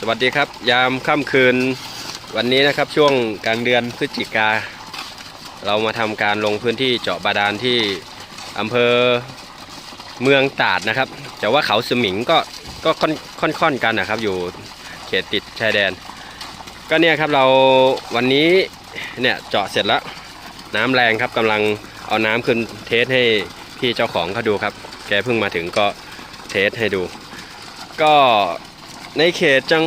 สวัสดีครับ ยามค่ำคืนวันนี้นะครับช่วงกลางเดือนพฤศจิกา เรามาทำการลงพื้นที่เจาะบาดาลที่อำเภอเมืองตราดนะครับแต่ว่าเขาสมิงก็ก็ค่อนค่อนอนกันนะครับ อยู่เขตติดชายแดน ก็เนี่ยครับเราวันนี้เนี่ยเจาะเสร็จแล้ว น้ำแรงครับกำลังเอาน้ำขึ้นเทสให้พี่เจ้าของเขาดูครับ แกเพิ่งมาถึงก็เทสให้ดู ก็ ในเขตจัง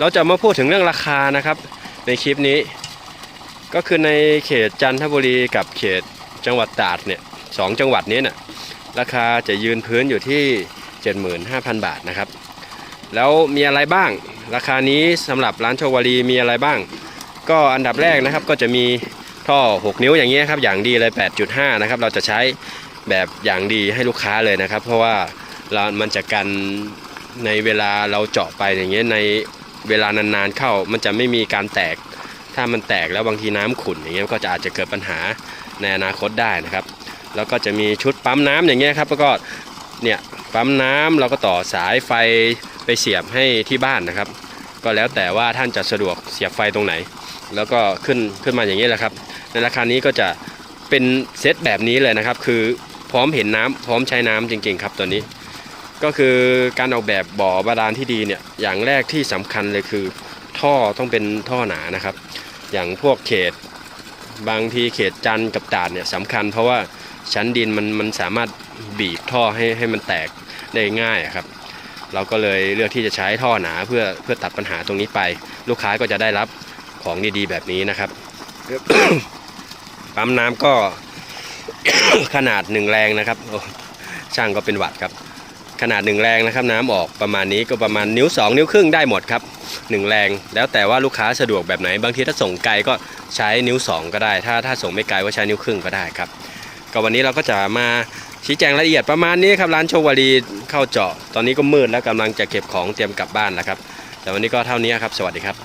เราจะมาพูดถึงเรื่องราคานะครับ ในคลิปนี้ ก็คือในเขตจันทบุรีกับเขตจังหวัดตราดเนี่ยสองจังหวัดนี้เนี่ยราคาจะยืนพื้นอยู่ที่ 75,000 บาทนะครับ แล้วมีอะไรบ้าง ราคานี้สำหรับร้านโชวารีมีอะไรบ้าง ก็อันดับแรกนะครับก็จะมีท่อ 6 นิ้วอย่างนี้ยครับอย่างดีเลย 8.5 นะครับ เราจะใช้แบบอย่างดีให้ลูกค้าเลยนะครับ เพราะว่าเรามันจะกัน ในเวลาเราเจาะไปอย่างเงี้ยในเวลานานๆเข้ามันจะไม่มีการแตก ถ้ามันแตกแล้วบางทีน้ำขุ่นอย่างเงี้ยก็จะอาจจะเกิดปัญหาในอนาคตได้นะครับ แล้วก็จะมีชุดปั๊มน้ำอย่างเงี้ยครับแล้วก็เนี่ยปั๊มน้ำเราก็ต่อสายไฟไปเสียบให้ที่บ้านนะครับ ก็แล้วแต่ว่าท่านจะสะดวกเสียบไฟตรงไหน แล้วก็ขึ้นขึ้นมาอย่างนี้แหละครับ ในราคานี้ก็จะเป็นเซตแบบนี้เลยนะครับ คือพร้อมเห็นน้ำพร้อมใช้น้ำจริง ๆ ครับตัวนี้ ก็คือการออกแบบบ่อบาดาลที่ดีเนี่ยอย่างแรกที่สำคัญเลยคือ ท่อต้องเป็นท่อหนานะครับ อย่างพวกเขต บางทีเขตจันกับตาดเนี่ยสำคัญ เพราะว่าชั้นดินมันมันสามารถบีบท่อให้ให้มันแตกได้ง่ายครับ เราก็เลยเลือกที่จะใช้ท่อหนาเพื่อเพื่อตัดปัญหาตรงนี้ไป ลูกค้าก็จะได้รับของดีๆแบบนี้นะครับปั๊มน้ำก็ขนาดหนึ่งแรงนะครับช่างก็เป็นหวัดครับ ขนาดหนึ่งแรงนะครับน้ำออกประมาณนี้ก็ประมาณนิ้ว 2 นิ้วครึ่งได้หมดครับหนึ่งแรง แล้วแต่ว่าลูกค้าสะดวกแบบไหน บางทีถ้าส่งไกลก็ใช้นิ้ว 2 ก็ได้ ถ้าถ้าส่งไม่ไกลก็ใช้นิ้วครึ่งก็ได้ครับก็วันนี้เราก็จะมาชี้แจงรายละเอียดประมาณนี้ครับร้านโชวารีเข้าเจาะ ตอนนี้ก็มืดแล้วกำลังจะเก็บของเตรียมกลับบ้านแล้วครับแต่วันนี้ก็เท่านี้ครับ สวัสดีครับ